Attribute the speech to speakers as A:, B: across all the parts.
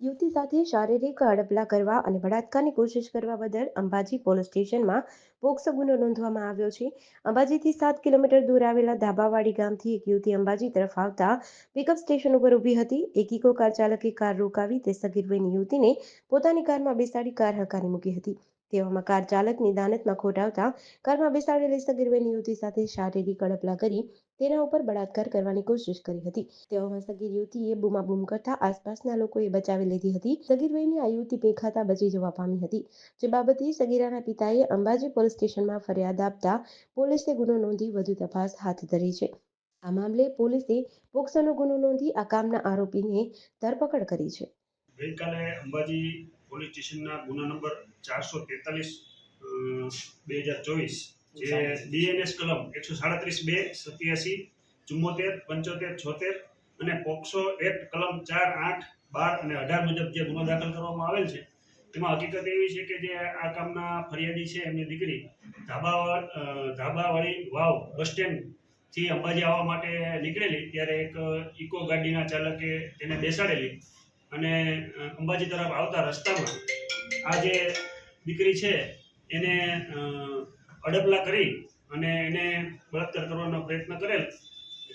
A: યુવતી સાથે શારીરિક હડપલા કરવા અને બળાત્કારની કોશિશ કરવા બદલ અંબાજી પોલીસ સ્ટેશનમાં પોક્સો ગુનો નોંધવામાં આવ્યો છે. અંબાજીથી સાત કિલોમીટર દૂર આવેલા ધાબાવાડી ગામથી એક યુવતી અંબાજી તરફ આવતા પિકઅપ સ્ટેશન ઉપર ઊભી હતી. એક ઇકો કાર ચાલકે કાર રોકાવી તે સગીર યુવતીને પોતાની કારમાં બેસાડી કાર હકારી મૂકી હતી. તેવામાં કાર ચાલકની દાનતમાં ખોટાવતા કારમાં બેસાડેલી સગીર યુવતી સાથે શારીરિક અડપલા કરી તેના ઉપર બળાત્કાર કરવાની કોશિશ કરી હતી. તેઓમાં સગીર યુવતીએ બૂમાબૂમ કરતા આસપાસના લોકોએ બચાવી લીધી હતી. સગીર વયની આ યુવતી પેખાતા બચી જવા પામી હતી. જે બાબતે સગીરાના પિતાએ અંબાજી પોલીસ સ્ટેશનમાં ફરિયાદ આપતા પોલીસે ગુનો નોંધી વધુ તપાસ હાથ ધરી છે. આ મામલે પોલીસે પોક્સોનો ગુનો નોંધી આ કામના આરોપીને ધરપકડ કરી છે.
B: ગઈકાલે અંબાજી પોલીસ સ્ટેશનના ગુના નંબર ચારસો તેતાલીસ બે હજાર ચોવીસ, જે ડીએનએસ કલમ એકસો સાડત્રીસ બે, સત્યાસી, ચુમ્મોતેર, પંચોતેર, છોતેર અને પોક્સો એક્ટ કલમ ચાર, આઠ, બાર અને અઢાર મુજબ જે ગુનો દાખલ કરવામાં આવેલ છે, તેમાં હકીકત એવી છે કે જે આ કામના ફરિયાદી છે એમની દીકરી ધાબા ધાબાવાળી વાવ બસ સ્ટેન્ડથી અંબાજી આવવા માટે નીકળેલી, ત્યારે એક ઇકો ગાડીના ચાલકે તેને બેસાડેલી. અને અંબાજી તરફ આવતા રસ્તામાં આ જે દીકરી છે એને અડપલા કરી અને એને બળાત્કાર કરવાનો પ્રયત્ન કરેલ.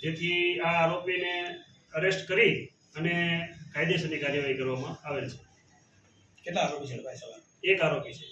B: જેથી આ આરોપીને અરેસ્ટ કરી અને કાયદેસરની કાર્યવાહી કરવામાં આવેલ છે.
C: કેટલા આરોપી છે ભાઈ સાહેબ
B: એક આરોપી છે.